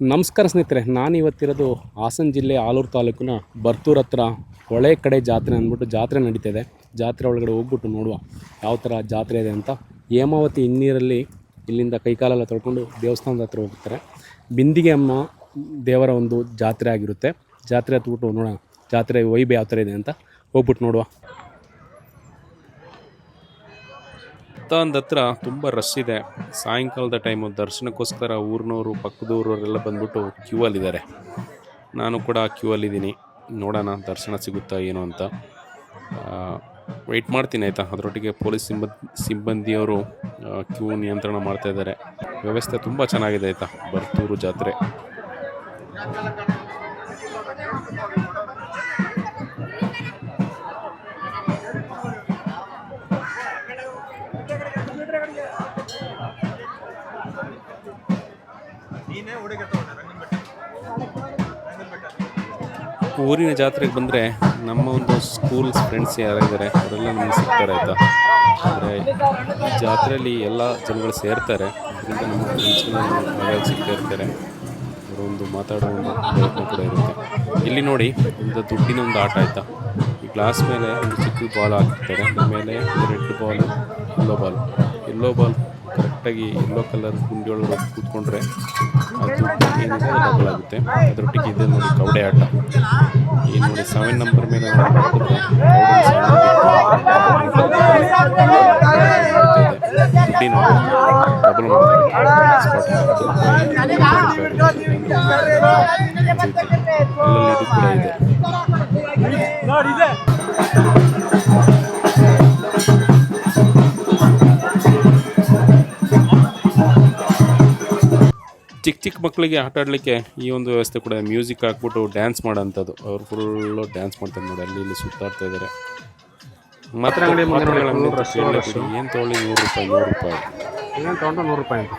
ನಮಸ್ಕಾರ ಸ್ನೇಹಿತರೆ ನಾನು ಇವತ್ತಿರೋದು ಹಾಸನ ಜಿಲ್ಲೆ ಆಲೂರು ತಾಲೂಕಿನ ಬರ್ತೂರ್ ಹತ್ರ ಹೊಳೆ ಕಡೆ ಜಾತ್ರೆ ಅಂದ್ಬಿಟ್ಟು ಜಾತ್ರೆ ನಡೀತಿದೆ. ಜಾತ್ರೆ ಒಳಗಡೆ ಹೋಗ್ಬಿಟ್ಟು ನೋಡುವ ಯಾವ ಥರ ಜಾತ್ರೆ ಇದೆ ಅಂತ. ಹೇಮಾವತಿ ಹಿನ್ನೀರಲ್ಲಿ ಇಲ್ಲಿಂದ ಕೈಕಾಲೆಲ್ಲ ತೊಳ್ಕೊಂಡು ದೇವಸ್ಥಾನದ ಹತ್ರ ಹೋಗ್ತಾರೆ. ಬಿಂದಿಗೆ ಅಮ್ಮ ದೇವರ ಒಂದು ಜಾತ್ರೆ ಆಗಿರುತ್ತೆ. ಜಾತ್ರೆ ಹತ್ಬಿಟ್ಟು ನೋಡೋಣ. ಜಾತ್ರೆ ವೈಬ್ ಯಾವ ಥರ ಇದೆ ಅಂತ ಹೋಗ್ಬಿಟ್ಟು ನೋಡುವ. ದೇವಸ್ಥಾನದ ಹತ್ರ ತುಂಬ ರಶ್ ಇದೆ. ಸಾಯಂಕಾಲದ ಟೈಮು ದರ್ಶನಕ್ಕೋಸ್ಕರ ಊರಿನವರು ಪಕ್ಕದೂರವರೆಲ್ಲ ಬಂದ್ಬಿಟ್ಟು ಕ್ಯೂ ಅಲ್ಲಿದ್ದಾರೆ. ನಾನು ಕೂಡ ಕ್ಯೂ ಅಲ್ಲಿದ್ದೀನಿ. ನೋಡೋಣ ದರ್ಶನ ಸಿಗುತ್ತಾ ಏನು ಅಂತ. ವೆಯ್ಟ್ ಮಾಡ್ತೀನಿ ಆಯಿತಾ. ಅದರೊಟ್ಟಿಗೆ ಪೊಲೀಸ್ ಸಿಬ್ಬ ಸಿಬ್ಬಂದಿಯವರು ಕ್ಯೂ ನಿಯಂತ್ರಣ ಮಾಡ್ತಾಯಿದ್ದಾರೆ ವ್ಯವಸ್ಥೆ ತುಂಬ ಚೆನ್ನಾಗಿದೆ ಆಯಿತಾ. ಬರ್ತೂರು ಜಾತ್ರೆ. ಊರಿನ ಜಾತ್ರೆಗೆ ಬಂದರೆ ನಮ್ಮ ಒಂದು ಸ್ಕೂಲ್ ಫ್ರೆಂಡ್ಸ್ ಯಾರಿದ್ದಾರೆ, ಅವರೆಲ್ಲ ನಮಗೆ ಸಿಗ್ತಾರೆ ಆಯಿತಾ? ಅಂದರೆ ಈ ಜಾತ್ರೆಯಲ್ಲಿ ಎಲ್ಲ ಜನಗಳು ಸೇರ್ತಾರೆ. ಅದರಿಂದ ನಮ್ಮ ಫ್ರೆಂಡ್ಸ್ಗಳು ಸಿಗ್ತಾ ಇರ್ತಾರೆ. ಒಂದು ಮಾತಾಡೋ ಒಂದು ಪ್ರಯತ್ನ ಕೂಡ ಇರುತ್ತೆ. ಇಲ್ಲಿ ನೋಡಿ, ಒಂದು ದುಡ್ಡಿನ ಒಂದು ಆಟ ಆಯಿತಾ? ಈ ಗ್ಲಾಸ್ ಮೇಲೆ ಒಂದು ಚಿಕ್ಕ ಬಾಲ್ ಹಾಕಿರ್ತಾರೆ. ಮೇಲೆ red ball yellow ball yellow ball ಕರೆಕ್ಟಾಗಿ ಯೆಲ್ಲೋ ಕಲರ್ ಗುಂಡಿಯೊಳಗೆ ಒಳಗೆ ಕೂತ್ಕೊಂಡ್ರೆ ಅದು ಏನಿದೆ ಡಬಲ್ ಆಗುತ್ತೆ ಅದರೊಟ್ಟಿಗೆ ಇದೆ ನೋಡಿ ಕವಡೆ ಆಟ ಈ ನೋಡಿ ಸೆವೆನ್ ನಂಬರ್ ಮೇಲೆ ಡಬಲ್ ಅಲ್ಲಲ್ಲಿ ಇದು ಕೂಡ ಇದೆ ಚಿಕ್ಕ ಚಿಕ್ಕ ಮಕ್ಕಳಿಗೆ ಆಟ ಆಡಲಿಕ್ಕೆ ಈ ಒಂದು ವ್ಯವಸ್ಥೆ ಕೂಡ ಮ್ಯೂಸಿಕ್ ಹಾಕ್ಬಿಟ್ಟು ಡ್ಯಾನ್ಸ್ ಮಾಡೋಂಥದ್ದು. ಅವ್ರು ಫುಲ್ಲು ಡ್ಯಾನ್ಸ್ ಮಾಡ್ತಾರೆ ನೋಡಿ ಅಲ್ಲಿ ಇಲ್ಲಿ ಸುತ್ತಾಡ್ತಾ ಇದ್ದಾರೆ ಮಾತ್ರ ಅಂಗಡಿ ಏನು ತೊಗೊಳ್ಳಿ ನೂರು ರೂಪಾಯಿ ನೂರು ರೂಪಾಯಿ. ಏನು ತೊಗೊಂಡು ನೂರು ರೂಪಾಯಿ ಅಂತ.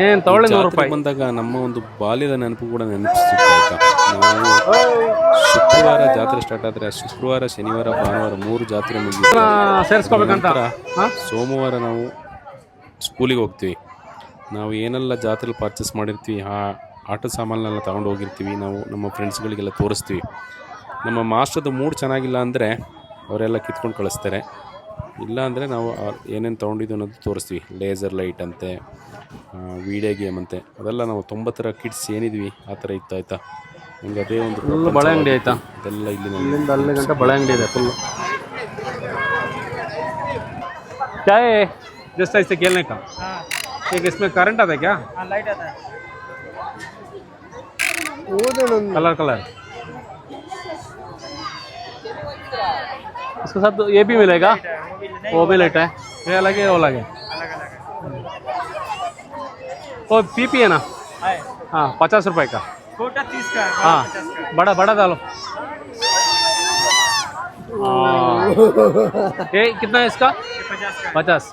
ಏನು ತಗೊಳ್ಳಿ ನೂರು ರೂಪಾಯಿ. ಬಂದಾಗ ನಮ್ಮ ಒಂದು ಬಾಲ್ಯದ ನೆನಪು ಕೂಡ ನೆನಪಿಸ್ತಿತ್ತು ಶುಕ್ರವಾರ ಜಾತ್ರೆ ಸ್ಟಾರ್ಟ್ ಆದರೆ ಶುಕ್ರವಾರ ಶನಿವಾರ ಭಾನುವಾರ ಮೂರು ಜಾತ್ರೆ ಮುಗಿದು ಸೇರಿಸ್ಕೋಬೇಕಂತ? ಸೋಮವಾರ ನಾವು ಸ್ಕೂಲಿಗೆ ಹೋಗ್ತೀವಿ. ನಾವು ಏನೆಲ್ಲ ಜಾತ್ರೆಲಿ ಪರ್ಚೇಸ್ ಮಾಡಿರ್ತೀವಿ ಆ ಆಟ ಸಾಮಾನೆಲ್ಲ ತಗೊಂಡು ಹೋಗಿರ್ತೀವಿ. ನಾವು ನಮ್ಮ ಫ್ರೆಂಡ್ಸ್ಗಳಿಗೆಲ್ಲ ತೋರಿಸ್ತೀವಿ. ನಮ್ಮ ಮಾಸ್ಟರ್ದು ಮೂಡ್ ಚೆನ್ನಾಗಿಲ್ಲ ಅಂದರೆ ಅವರೆಲ್ಲ ಕಿತ್ಕೊಂಡು ಕಳಿಸ್ತಾರೆ. ಇಲ್ಲ ಅಂದರೆ ನಾವು ಏನೇನು ತೊಗೊಂಡಿದ್ದು ಅನ್ನೋದು ತೋರಿಸ್ತೀವಿ. ಲೇಸರ್ ಲೈಟ್ ಅಂತೆ ವೀಡಿಯೋ ಗೇಮ್ ಅಂತೆ. ಅದೆಲ್ಲ ನಾವು ತೊಂಬತ್ತರ ಕಿಡ್ಸ್ ಏನಿದ್ವಿ ಆ ಥರ ಇತ್ತು ಆಯಿತಾ? ನಮ್ಗೆ ಅದೇ ಒಂದು ಫುಲ್ ಬಳೆ ಅಂಗಡಿ ಆಯ್ತಾ ಅದೆಲ್ಲ ಇಲ್ಲಿ ನಾವು ಇಲ್ಲಿಂದ ಅಲ್ಲಿ ಗಂಟೆ ಬಳೆ ಅಂಗಡಿ ಇದೆ ಫುಲ್ क्या है जिस टाइप से खेलने का एक इसमें करंट आता है क्या लाइट आता है कलर कलर इसके साथ ये भी मिलेगा वो भी लाइट है ये अलग है वो अलग है अलग अलग है वो पीपी है ना है हाँ पचास रुपए का छोटा तीस का है, हाँ पचास का है। बड़ा बड़ा डालो हाँ। ये कितना है इसका ये पचास का ಪಚಾಸ್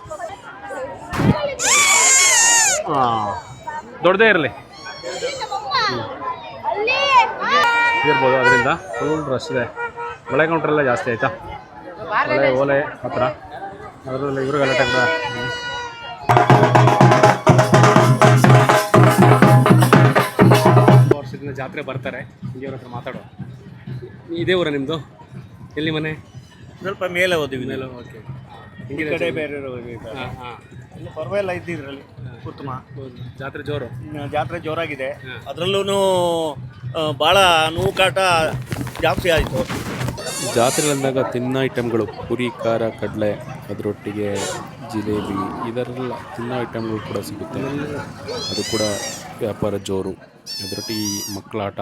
ಹಾಂ ದೊಡ್ಡದೇ ಇರಲಿ ಇರ್ಬೋದು ಅದರಿಂದ ಫುಲ್ ರಶ್ ಇದೆ ಒಳ್ಳೆ ಕೌಂಟ್ರೆಲ್ಲ ಜಾಸ್ತಿ ಆಯಿತಾ ಒಳ್ಳೆ ಓಲೆ ಹತ್ರ ಅದರಲ್ಲಿ ಇವರು ಗಲಾಟೆ ಜಾತ್ರೆ ಬರ್ತಾರೆ. ಅವ್ರ ಹತ್ರ ಮಾತಾಡೋ ಇದೇ ಊರ ನಿಮ್ಮದು ಎಲ್ಲಿ ಮನೆ? ಸ್ವಲ್ಪ ಮೇಲೆ ಓದಿವಿ. ಮೇಲೆ ಓಕೆ ಈ ಕಡೆ ಬೇರೆ ಹಾಂ ಹಾಂ. ಇಲ್ಲಿ ಪರವಾಗಿಲ್ಲ ಇದ್ದಿದ್ರಲ್ಲಿ. ಉತ್ತಮ. ಜಾತ್ರೆ ಜೋರು? ಇನ್ನು ಜಾತ್ರೆ ಜೋರಾಗಿದೆ. ಅದರಲ್ಲೂ ಭಾಳ ನೂಕಾಟ ಜಾಸ್ತಿ ಆಯಿತು. ಜಾತ್ರೆ ಅಂದಾಗ ತಿನ್ನೋ ಐಟಮ್ಗಳು ಪುರಿ ಖಾರ ಕಡಲೆ ಅದರೊಟ್ಟಿಗೆ ಜಿಲೇಬಿ ಇದರೆಲ್ಲ ತಿನ್ನೋ ಐಟಮ್ಗಳು ಕೂಡ ಸಿಗುತ್ತೆ. ಅದು ಕೂಡ ವ್ಯಾಪಾರ ಜೋರು. ಅದರೊಟ್ಟಿಗೆ ಈ ಮಕ್ಕಳ ಆಟ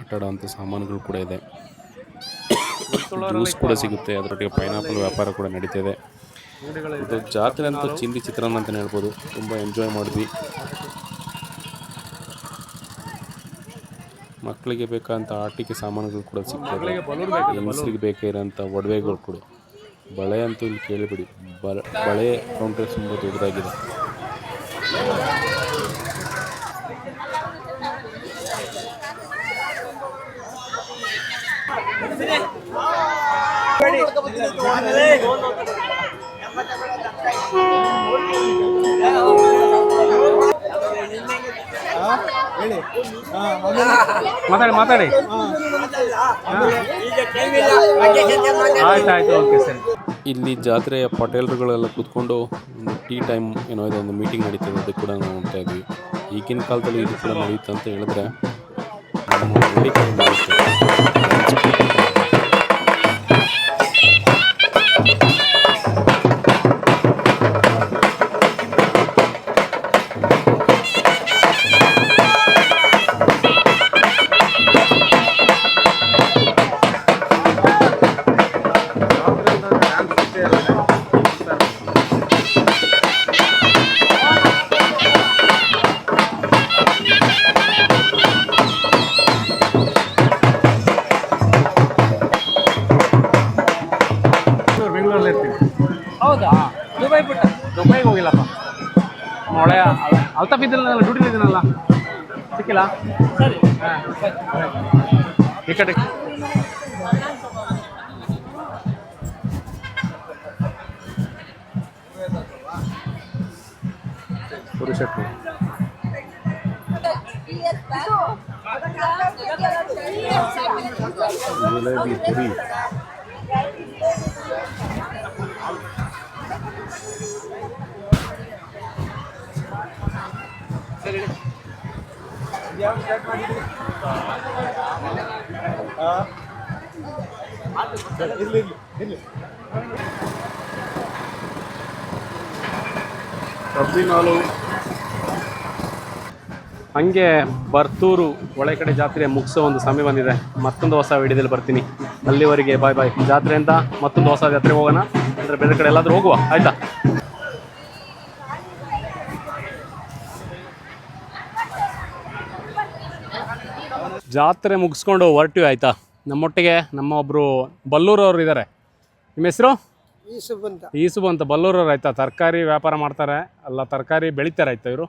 ಆಟ ಆಡೋವಂಥ ಸಾಮಾನುಗಳು ಕೂಡ ಇದೆ. ಜ್ಯೂಸ್ ಕೂಡ ಸಿಗುತ್ತೆ ಅದರೊಟ್ಟಿಗೆ ಪೈನಾಪಲ್ ವ್ಯಾಪಾರ ಕೂಡ ನಡೀತಿದೆ. ಇದು ಜಾತ್ರೆ ಅಂತ ಚಿಂದಿ ಚಿತ್ರಾನ್ನ ಅಂತಲೇ ಹೇಳ್ಬೋದು. ತುಂಬ ಎಂಜಾಯ್ ಮಾಡಿದ್ವಿ. ಮಕ್ಕಳಿಗೆ ಬೇಕಾದಂಥ ಆಟಿಕೆ ಸಾಮಾನುಗಳು ಕೂಡ ಸಿಗ್ತವೆ ಹೆಂಗಸರಿಗೆ ಬೇಕಾಗಿರೋಂಥ ಒಡವೆಗಳು ಕೂಡ. ಬಳೆ ಅಂತೂ ಇಲ್ಲಿ ಕೇಳಿಬಿಡಿ. ಬಳ ಬಳೆ ಕೌಂಟರ್ ತುಂಬ ದೊಡ್ಡದಾಗಿದೆ. ಮಾತಾಡಿ ಮಾತಾಡಿ. ಆಯ್ತು ಆಯ್ತು, ಓಕೆ ಸರಿ. ಇಲ್ಲಿ ಜಾತ್ರೆಯ ಪಟೇಲರುಗಳೆಲ್ಲ ಕೂತ್ಕೊಂಡು ಒಂದು ಟೀ ಟೈಮ್ ಏನೋ ಇದೆ, ಒಂದು ಮೀಟಿಂಗ್ ನಡೀತದೆ, ಅದು ಕೂಡ ನಾವು ನೋಡ್ತಾ ಇದ್ವಿ. ಈಗಿನ ಕಾಲದಲ್ಲಿ ಇದು ಕೂಡ ನಡೆಯುತ್ತೆ ಅಂತ ಹೇಳಿದ್ರೆ ನಮ್ಮ ಹೌದಾ? ದುಬೈ ಬಿಟ್ಟ? ದುಬೈಗೆ ಹೋಗಿಲ್ಲಪ್ಪ. ಮೊಳೆಯ ಅಲ್ತಾಫ್ ಇದ್ದಿಲ್ಲ ಡ್ಯೂಟಿ ಇದ್ದೀನಲ್ಲ. ಸಿಕ್ಕಿಲ್ಲ? ಸರಿ. ಈ ಕಡೆ. ಪುರುಷತ್ವ ಜಿಲೇಬಿ ಪುರಿ ಕಬ್ಬಿನಾಲು ಹಂಗೆ ಬರ್ತೂರು ಒಳಗಡೆ ಕಡೆ ಜಾತ್ರೆ ಮುಗಿಸೋ ಒಂದು ಸಮಯ ಬಂದಿದೆ. ಮತ್ತೊಂದು ಹೊಸ ವಿಡಿಯೋದಲ್ಲಿ ಬರ್ತೀನಿ. ಅಲ್ಲಿವರೆಗೆ ಬಾಯ್ ಬಾಯ್. ಜಾತ್ರೆ ಅಂತ ಮತ್ತೊಂದು ಹೊಸ ಜಾತ್ರೆಗೆ ಹೋಗೋಣ. ಅಂದರೆ ಬೇರೆ ಕಡೆ ಎಲ್ಲಾದರೂ ಹೋಗುವ. ಆಯ್ತಾ? ಜಾತ್ರೆ ಮುಗಿಸ್ಕೊಂಡು ಹೊರಟಿವಿ ಆಯ್ತಾ? ನಮ್ಮೊಟ್ಟಿಗೆ ನಮ್ಮ ಒಬ್ಬರು ಬಲ್ಲೂರವ್ರು ಇದ್ದಾರೆ ನಿಮ್ಮ ಹೆಸರು? ಈಸುಬು ಅಂತ ಬಲ್ಲೂರವ್ರು ಆಯ್ತಾ? ತರಕಾರಿ ವ್ಯಾಪಾರ ಮಾಡ್ತಾರೆ. ಅಲ್ಲ ತರಕಾರಿ ಬೆಳಿತಾರೆ ಆಯ್ತಾ ಇವರು?